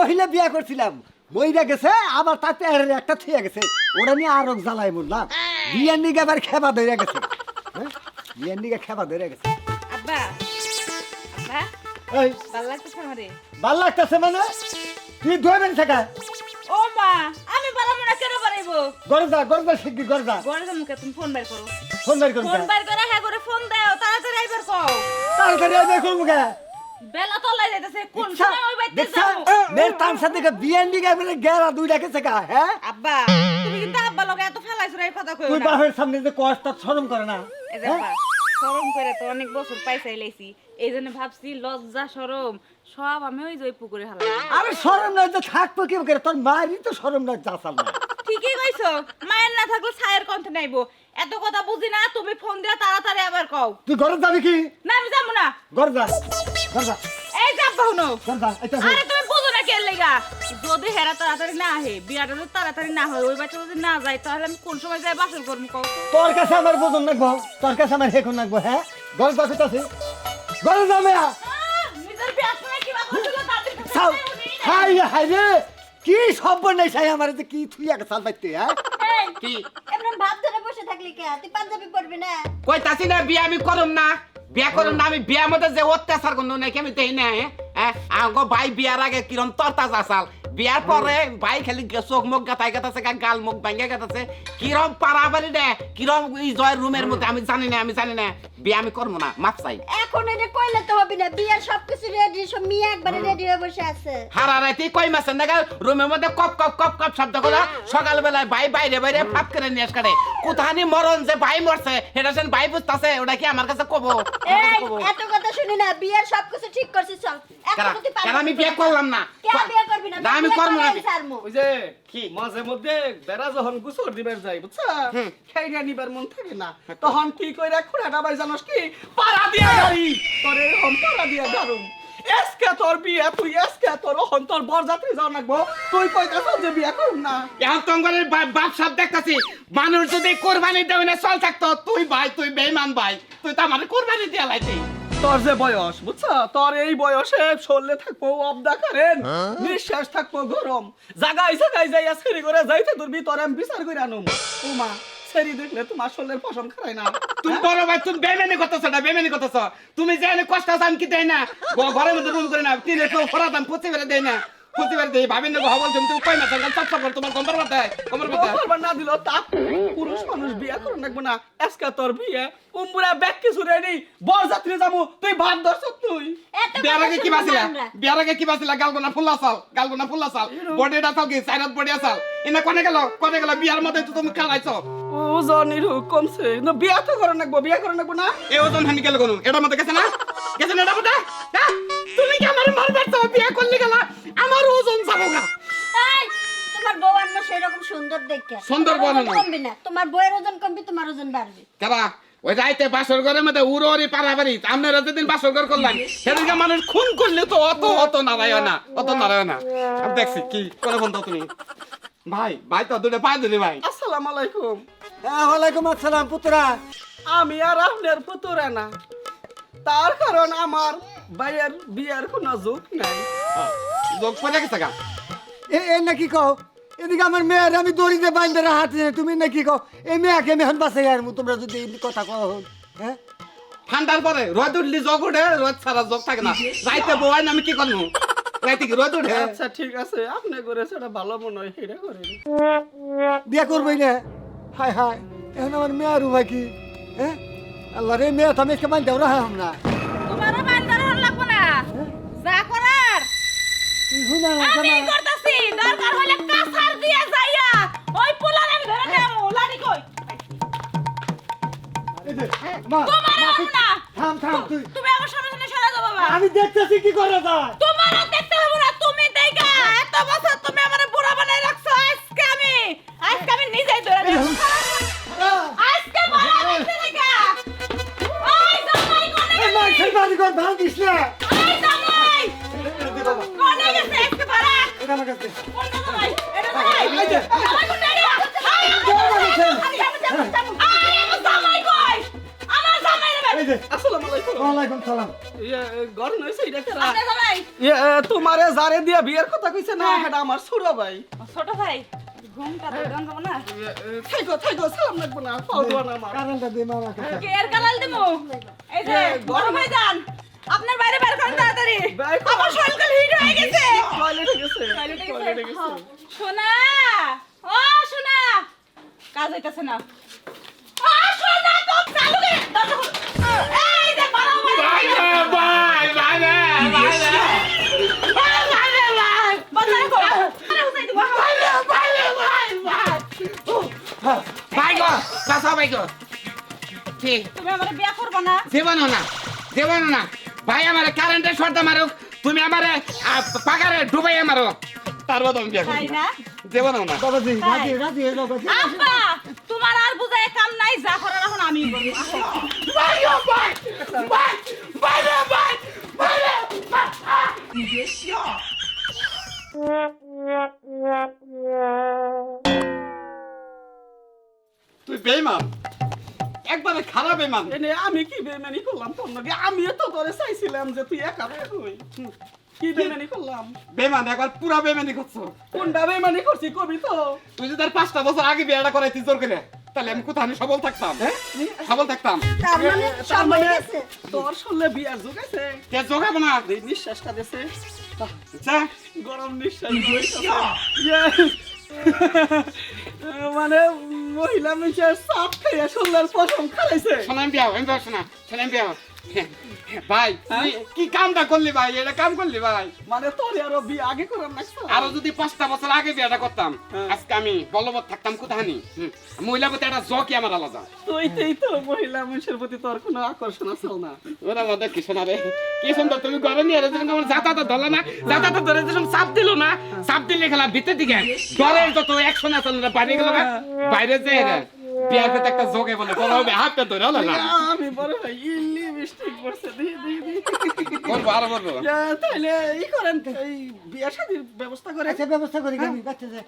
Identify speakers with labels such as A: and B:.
A: মহিলা বিয়া করছিলাম। মহিলা গেছে আবার তার পেয়ারের একটা থুয়ে গেছে। ওটা নিয়ে আরও জ্বালাই মরলাম বিয়ের নিগে আবার খেবা ধরে গেছে। হ্যাঁ? বিয়ের নিগে খেবা ধরে গেছে।
B: আব্বা আব্বা
A: এই।
B: ভালো লাগতেছে আমারে?
A: ভালো লাগতেছে মানে? তুই ধরবেন থাকা?
B: ও মা আমি না কেন পারাইবো
A: গড় যা গড় যা শিখবি গড় যা
B: ঘরে মুখে তুমি ফোন বের করো।
A: ফোন বের করবি
B: ফোন বের করে হ্যাঁ করে ফোন দাও তাড়াতাড়ি আইবার কও।
A: তাড়াতাড়ি আয় বের করব কে
B: বেলা তলাই যাইতেছে কোন সময় ওই বাইতে
A: দেখছা
B: যাব?
A: তামসা থেকে বিয়ের নিগে গেরা দুই ডাকেছে কা হ্যাঁ?
B: আব্বা তুমি কিন্তু আব্বা লগে এত ফেলাইছো এই কথা কইও
A: তুই বাপের সামনে যে কষ্ট শরম করে না
B: এই যে
A: হ্যাঁ?
B: শরম করে তো অনেক বছর পাইছাই লাইছি। এই জন্য ভাবছি লজ্জা শরম সব আমি ওই যে পুকুরে হালাই
A: আরে শরম নয় তো থাকব কি করে? তোর মায়েরই তো শরম নয় না
B: ঠিকই কইছো মায়ের না থাকলে ছায়ের কণ্ঠে নাইবো। এত কথা বুঝি না তুমি ফোন দিয়া তাড়াতাড়ি আবার কও।
A: তুই ঘরে যাবি কি?
B: না আমি যাব না।
A: ঘর যা।
B: এই যাব হুনো
A: ঘর যা এটা
B: আরে তুমি বুঝো না কে লেগা? যদি হেরা তাড়াতাড়ি না আহে বিয়াটা যদি তাড়াতাড়ি না হয় ওই বাচ্চা যদি না যায় তাহলে আমি কোন সময় যাই বাসর করব কও? তো?
A: তোর কাছে আমার বোঝন লাগবো তোর কাছে আমার হেকুন লাগবো হ্যাঁ? মেয়া।
B: নিজের সময় কি।
A: হাই হাই রে। কি সব নাই সাই আমার যে কি তুই এক সাল পাইতে হ্যাঁ?
C: কি?
D: এমন ভাব ধরে বসে থাকলি কে? তুই পাঞ্জাবি পরবি না?
C: কইতাছি না বিয়া আমি করুম না। বিয়া করুন না, আমি বিয়ার মধ্যে যে অত্যাচার করুন, নাকি আমি দেই না হ্যাঁ? আগো ভাই বিয়ার আগে কিরম তরতাজ আসাল বিয়ার পরে ভাই খালি চোখ মুখ গাতাই গাতাছে গাল মুখ ভাঙ্গে গাতাছে কিরম পারাবারি দে কিরম এই জয়ের রুমের মধ্যে আমি জানি না আমি জানি না। বিয়া আমি করব না মাপ চাই।
D: এখন এটা কইলে তো হবে না বিয়ার সবকিছু রেডি সব মিয়া একবারে রেডি হয়ে বসে আছে।
C: হারা রাতে কই মাসের নাগা রুমের মধ্যে কপ কপ কপ কপ শব্দ করে সকালবেলায় ভাই বাইরে বাইরে ফাপ করে নিয়ে আসে কোথানি মরণ যে ভাই মরছে এটা সেন ভাই বুঝতাছে ওটা কি আমার কাছে কব
D: এই এত কথা শুনি না বিয়ার সবকিছু ঠিক করছিস চল। এখন
C: আমি বিয়ে করলাম না?
D: কে বিয়ে করবি না?
C: না আমি করব না।
E: ওই যে
C: কি?
E: মাঝে মধ্যে বেড়া যখন গুছর দিবার যাই বুঝছা। খেইনা নিবার মন থাকে না। তখন কি কইরা খুড়াটা ভাই জানোস কি? পাড়া দিয়া গাড়ি। তোরে হম পাড়া দিয়া গাড়ুম। এসকে তোর বিয়ে তুই এসকে তোর হন তোর বরযাত্রী যাও নাকবো। তুই কইতাছ যে বিয়ে করুম না।
C: এখন তোমাদের বাপ সাপ দেখতাছি। মানুষ যদি কোরবানি দেবে না চল থাকতো তুই ভাই তুই বেইমান ভাই তুই তো আমার কোরবানি দিয়া লাইতি।
E: তোর যে বয়স বুঝছ? তোর এই বয়সে চললে থাকব অবদা কারেন নিঃশ্বাস থাকব গরম। জাগাই জাগাই যাইয়া সেরি করে যাইতে তোর ভিতরে আমি বিচার করে আনুম। উমা সেরি দেখলে তোমার শরীরের পশম খায় না।
C: তুমি বড় ভাই তুমি বেমেনি করতেছ না বেমেনি করতেছ। তুমি যে কষ্ট আছে আমি কি দেয় না? ঘরের মধ্যে রুম করে না তিনে কেউ ফরা দাম পচে বেড়ে দেয় না। পচে বেড়ে দেই ভাবিন না হবল তুমি কই না সঙ্গে চপ চপ তোমার কম্বর মাথায় কম্বর মাথায়।
E: করবার না দিল তা পুরুষ মানুষ বিয়ে করে রাখব না আজকে তোর বিয়ে। উম্বুরা ব্যাগ কিছু রেডি বর যাত্রী যাব তুই ভাত ধরছ তুই।
C: বিয়ার আগে কি বাসিলা? বিয়ার আগে কি বাসিলা? গালগোনা ফুল্লা চাল গালগোনা ফুল্লা চাল। বডিটা চাল কি? সাইরাত বডি আসাল এনে কোনে গেল? কোনে গেল? বিয়ার মধ্যে তো তুমি খালাইছো
E: ওজনের কমছে। না বিয়ে তো করে রাখব বিয়ে করে রাখব না।
C: এ ওজন হানি গেল কোন? এটার মধ্যে গেছে না? গেছে না এটার মধ্যে?
D: সেরকম সুন্দর দেখে।
C: সুন্দর
D: ওজন
C: না।
D: কমবে না। তোমার বউয়ের ওজন কমবে তোমার ওজন বাড়বে।
C: কেবা ওই রাইতে বাসর ঘরের মধ্যে উড়ি আপনারা যেদিন বাসর ঘর করলেন সেদিনকে মানুষ খুন করলে তো অত অত নারায় না অত নারায় না। আমি দেখছি কি করে বন্ধ তুমি? ভাই ভাই তো দুটো পায়ে ধরে ভাই।
E: আসসালামু আলাইকুম।
A: হ্যাঁ ওয়ালাইকুম আসসালাম পুতরা।
E: আমি আর আপনার পুতুরে না। তার কারণ আমার ভাইয়ের বিয়ের কোনো যুগ নাই।
C: যোগ পড়ে গেছে গা।
A: এ নাকি কও? এদিকে আমার মেয়ের আমি দড়িতে বাইন্দে হাতে তুমি নাকি কও? এই মেয়েকে আমি এখন বাসাই আর তোমরা যদি এই কথা কও। হ্যাঁ?
C: ঠান্ডার পরে রোদ উঠলি যোগ উঠে রোদ ছাড়া যোগ থাকে না। রাইতে বউয়াই আমি কি করব? রাইতে কি রোদ উঠে?
E: আচ্ছা ঠিক আছে আপনি করে সেটা ভালো মনে হয় সেটা করেন
A: বিয়ে করবই না। হায় হায় এখন আমার মেয়ে আর উপায় কি? হ্যাঁ? আল্লাহ রে মেয়ে তো আমি বাইন্দে রাখা হাম না
B: তোমারও বান্দার হল লাগবো না যা করার
A: আমার
B: আমি করতেছি দরকার হলে কাছার দিয়ে যাইয়া ওই পোলারে ধরে নেব লাড়ি কই? তোমার না।
A: থাম থাম তুই।
B: তুমি আমার সামনে সরে যাও বাবা।
A: আমি দেখতেছি কি করে যায়।
B: তোমারও দেখতে
E: তোমারে যারে দিয়ে বিয়ের কথা কইছে না এটা আমার ছোট ভাই।
B: ছোট ভাই? ঘুমটা তো গান না।
E: ইয়ে, এ, থাইকো থাইকো সালাম লাগবো না পাও দোয়া না আমার।
A: কারেন্টটা দিয়ে মামা
B: কে এর গালাল দিমু? এই যে বড় ভাই যান। আপনার বাইরে বের করেন তাড়াতাড়ি। আমার শরীর কাল হিট হয়ে গেছে।
E: টয়লেটে গেছে?
B: সোনা! ও সোনা! কাজ হইতাছে না। ও সোনা তো চালু রে এই যে ভাই আমার
F: কারেন্টের শর্ত মারুক তুমি আমার পাকারে ডুবাই মারো তার মতো আমি বিয়ে
B: তাই না?
F: জীবনও না।
A: বাবাজি। রাজি রাজি হয়ে যাও।
B: আব্বা তোমার আর বুঝায় কাম নাই যা করার এখন আমি করব।
F: ভাই ও ভাই ভাই ভাই রে ভাই ভাই রে
E: তুই বেইমান একবারে খারাপ বেইমান এনে আমি কি বেমানি করলাম? তোর নাকি আমিও তো তোরে চাইছিলাম যে তুই একা থাকবি কি বেইমানি করলাম?
C: বেমান একবার পুরা বেমানি করছ।
E: কোনটা বেইমানি করছি কবি তো?
C: তুই যদি আর পাঁচটা বছর আগে বিয়েটা করাইছিস জোর করে তাহলে আমি কোথায় সবল থাকতাম
E: হ্যাঁ?
C: সবল থাকতাম।
D: তার মানে
E: তার মানে তোর শুনলে বিয়ার যুগ আছে?
C: কে জোগাবো না?
E: নিঃশ্বাসটা দেছে।
C: যা
E: গরম নিঃশ্বাস ইয়ে। মানে মহিলা মিশে সাপ খাইয়া সন্ধ্যার পশম খাইছে
C: শোনেন বিয়া আমি শোনা শোনেন বিয়া ভাই কি কামটা করলি ভাই? এটা কাম করলি ভাই?
E: মানে তোর আরও বিয়ে আগে করার লাগছে
C: আরও যদি পাঁচটা বছর আগে বিয়েটা করতাম
E: হ্যাঁ।
C: আজকে আমি বলবৎ থাকতাম কোথানি মহিলা প্রতি একটা জকি আমার আলাদা।
E: তুই তুই তো মহিলা মানুষের প্রতি তোর কোনো আকর্ষণ আছে না।
C: ওরা মধ্যে কি শোনা রে। কি সুন্দর তুমি ঘরে নিয়ে এসেছ আমার যাতায়াত ধরলো না? যাতায়াত ধরে যেরকম চাপ দিল না চাপ দিলে খেলা ভিতর দিকে। ঘরের যত অ্যাকশন আছে না বাইরে গেল না। বাইরে যে বিয়ার একটা জোকে বলে বড় হবে হাতটা ধরে হলো না?
E: আমি বড় ভাই ইল্লি মিস্টেক করছে দি দি দি।
C: বলব আরও বলব।
E: তাহলে তাইলে ই করেন এই বিয়ার শাদির ব্যবস্থা করে।
A: আচ্ছা ব্যবস্থা করি আমি বাচ্চা যায়